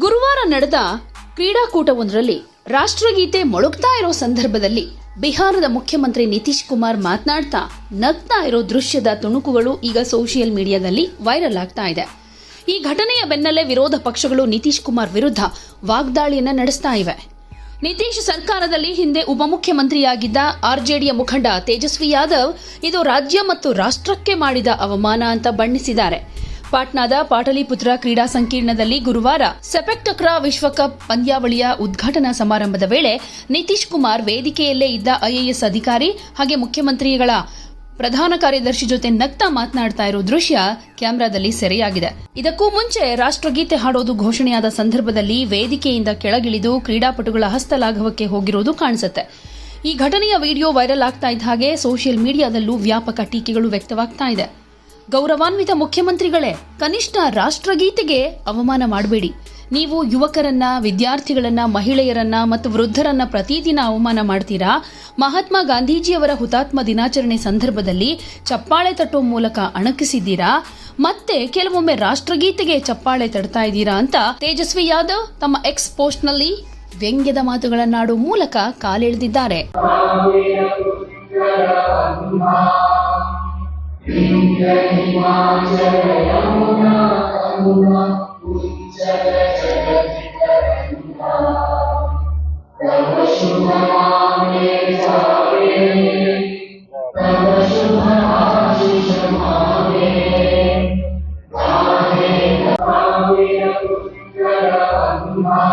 ಗುರುವಾರ ನಡೆದ ಕ್ರೀಡಾಕೂಟವೊಂದರಲ್ಲಿ ರಾಷ್ಟ್ರಗೀತೆ ಮೊಳಗ್ತಾ ಇರೋ ಸಂದರ್ಭದಲ್ಲಿ ಬಿಹಾರದ ಮುಖ್ಯಮಂತ್ರಿ ನಿತೀಶ್ ಕುಮಾರ್ ಮಾತನಾಡ್ತಾ ನಗ್ತಾ ಇರೋ ದೃಶ್ಯದ ತುಣುಕುಗಳು ಈಗ ಸೋಷಿಯಲ್ ಮೀಡಿಯಾದಲ್ಲಿ ವೈರಲ್ ಆಗ್ತಾ ಇದೆ. ಈ ಘಟನೆಯ ಬೆನ್ನಲ್ಲೇ ವಿರೋಧ ಪಕ್ಷಗಳು ನಿತೀಶ್ ಕುಮಾರ್ ವಿರುದ್ಧ ವಾಗ್ದಾಳಿಯನ್ನು ನಡೆಸ್ತಾ ಇವೆ. ನಿತೀಶ್ ಸರ್ಕಾರದಲ್ಲಿ ಹಿಂದೆ ಉಪಮುಖ್ಯಮಂತ್ರಿಯಾಗಿದ್ದ ಆರ್ಜೆಡಿಯ ಮುಖಂಡ ತೇಜಸ್ವಿ ಯಾದವ್ ಇದು ರಾಜ್ಯ ಮತ್ತು ರಾಷ್ಟ್ರಕ್ಕೆ ಮಾಡಿದ ಅವಮಾನ ಅಂತ ಬಣ್ಣಿಸಿದ್ದಾರೆ. ಪಾಟ್ನಾದ ಪಾಟಲಿಪುತ್ರ ಕ್ರೀಡಾ ಸಂಕೀರ್ಣದಲ್ಲಿ ಗುರುವಾರ ಸೆಪೆಕ್ಟಕ್ರಾ ವಿಶ್ವಕಪ್ ಪಂದ್ಯಾವಳಿಯ ಉದ್ಘಾಟನಾ ಸಮಾರಂಭದ ವೇಳೆ ನಿತೀಶ್ ಕುಮಾರ್ ವೇದಿಕೆಯಲ್ಲೇ ಇದ್ದ ಐಎಎಸ್ ಅಧಿಕಾರಿ ಹಾಗೆ ಮುಖ್ಯಮಂತ್ರಿಗಳ ಪ್ರಧಾನ ಕಾರ್ಯದರ್ಶಿ ಜೊತೆ ನಗ್ತಾ ಮಾತನಾಡ್ತಾ ಇರೋ ದೃಶ್ಯ ಕ್ಯಾಮೆರಾದಲ್ಲಿ ಸೆರೆಯಾಗಿದೆ. ಇದಕ್ಕೂ ಮುಂಚೆ ರಾಷ್ಟ್ರಗೀತೆ ಹಾಡೋದು ಘೋಷಣೆಯಾದ ಸಂದರ್ಭದಲ್ಲಿ ವೇದಿಕೆಯಿಂದ ಕೆಳಗಿಳಿದು ಕ್ರೀಡಾಪಟುಗಳ ಹಸ್ತಲಾಘವಕ್ಕೆ ಹೋಗಿರೋದು ಕಾಣಿಸುತ್ತೆ. ಈ ಘಟನೆಯ ವಿಡಿಯೋ ವೈರಲ್ ಆಗ್ತಾ ಇದ್ದ ಹಾಗೆ ಸೋಷಿಯಲ್ ಮೀಡಿಯಾದಲ್ಲೂ ವ್ಯಾಪಕ ಟೀಕೆಗಳು ವ್ಯಕ್ತವಾಗ್ತಾ ಇದೆ. ಗೌರವಾನ್ವಿತ ಮುಖ್ಯಮಂತ್ರಿಗಳೇ, ಕನಿಷ್ಠ ರಾಷ್ಟ್ರಗೀತೆಗೆ ಅವಮಾನ ಮಾಡಬೇಡಿ. ನೀವು ಯುವಕರನ್ನ, ವಿದ್ಯಾರ್ಥಿಗಳನ್ನ, ಮಹಿಳೆಯರನ್ನ ಮತ್ತು ವೃದ್ಧರನ್ನ ಪ್ರತಿದಿನ ಅವಮಾನ ಮಾಡ್ತೀರಾ? ಮಹಾತ್ಮ ಗಾಂಧೀಜಿಯವರ ಹುತಾತ್ಮ ದಿನಾಚರಣೆ ಸಂದರ್ಭದಲ್ಲಿ ಚಪ್ಪಾಳೆ ತಟ್ಟುವ ಮೂಲಕ ಅಣಕಿಸಿದ್ದೀರಾ? ಮತ್ತೆ ಕೆಲವೊಮ್ಮೆ ರಾಷ್ಟ್ರಗೀತೆಗೆ ಚಪ್ಪಾಳೆ ತಡ್ತಾ ಇದ್ದೀರಾ ಅಂತ ತೇಜಸ್ವಿ ಯಾದವ್ ತಮ್ಮ ಎಕ್ಸ್ ಪೋಸ್ಟ್ನಲ್ಲಿ ವ್ಯಂಗ್ಯದ ಮಾತುಗಳನ್ನಾಡುವ ಮೂಲಕ ಕಾಲೆಳೆದಿದ್ದಾರೆ. वा